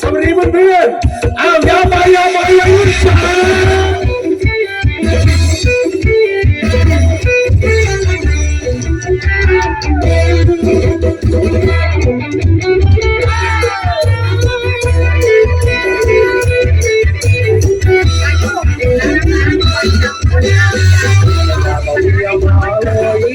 สวัสดีเพื่อนๆ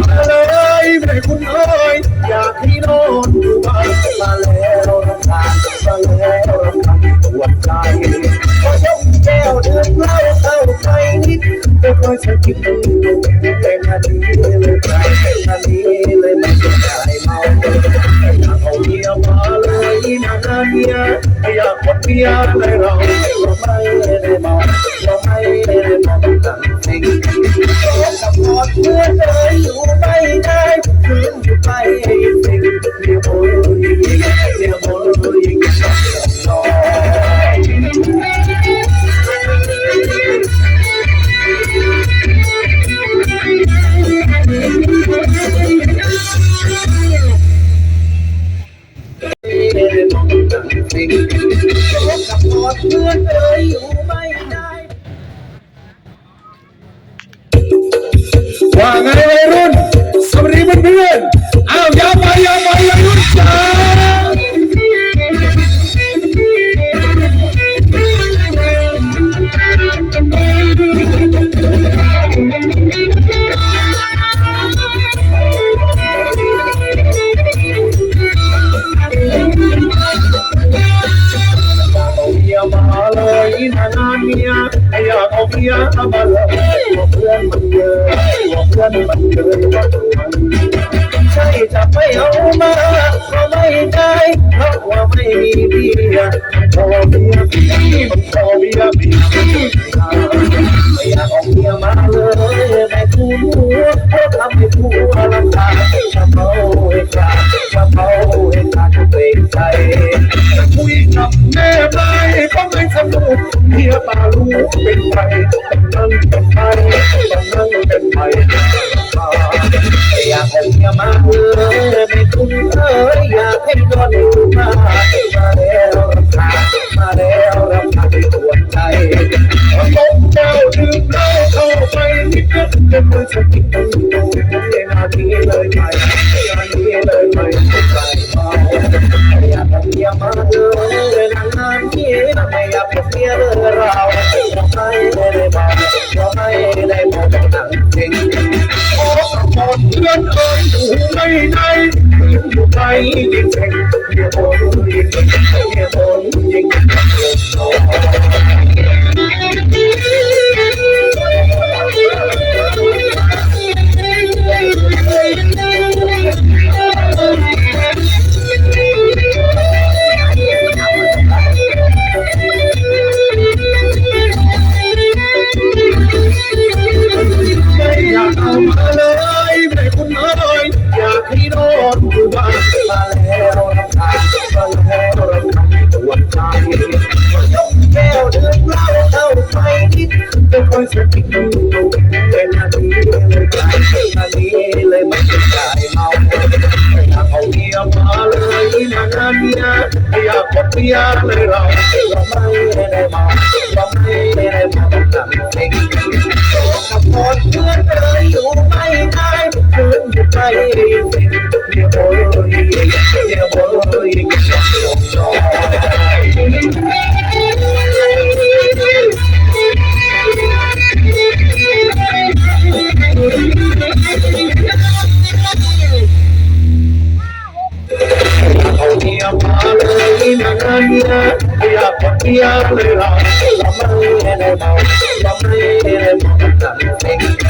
มาเลยไม่คุณเอ่ยอยากให้นอนอยู่บ้านมาแล้วรำคาญมาแล้วรำคาญปวดใจพอยกแก้วดื่มเหล้าเข้าไปนิดก็ค่อยจะคิดดูแต่นาทีเลยไปนาทีเลยไม่สนใจเมาอยากเอาเมียมาเลยนานๆเมียอยากพบเมียให้เราเราไม่ไกับหมดเพื่อนเลยอยู่ เลยนานๆเมียอยากเอาเมียมาเลยบอกเพื่อนมันเยอะบอกเพื่อนมันเยอะว่าตัวใช่จะไม่เอามาก็ไม่ได้เพราะว่าไม่มีเบียร์พอเบียร์พอเบียร์เบียร์ไม่อยากเอาเมียมาเลยแม่กูรู้เพราะทำให้กูรำคาญจะเมาให้ขา พียปาลูกเป็นไปต้องนั่งเป็นไปต้องนั่งเป็นไปอยากให้เมียมาเลยไม่คุ้นเคยอยากให้นอนอยู่มามาแล้วรำคาญมาแล้วรำคาญปวดใจตกเจ้าดื่มเหล้าเข้าไปนิดนึงจะมือจะกินต้องดูนาทีเลยไปนาทีเลยไปใจเมาอยากเอาเมียมาเลยนานๆที่ไม่อยาก เมาเลยไม่คุณมาเลยอยากให้นอนกูบ้านมาแล้วน้มาแล้วน้ตัวใจยกแก้วเดื่มเหล้าเท่าไปคิดจะคอยสักทีดูแต่นาทีเลยกลายนาทีเลยไม่สนใจเมาอยากเอาเมียมาเลยมาหน้าเมียอยากกดเมียเลยเราเราไม่ได้มาเราไม่ได้มาหนังเอง Yeah. Yeah, I'm a little, a little, a little,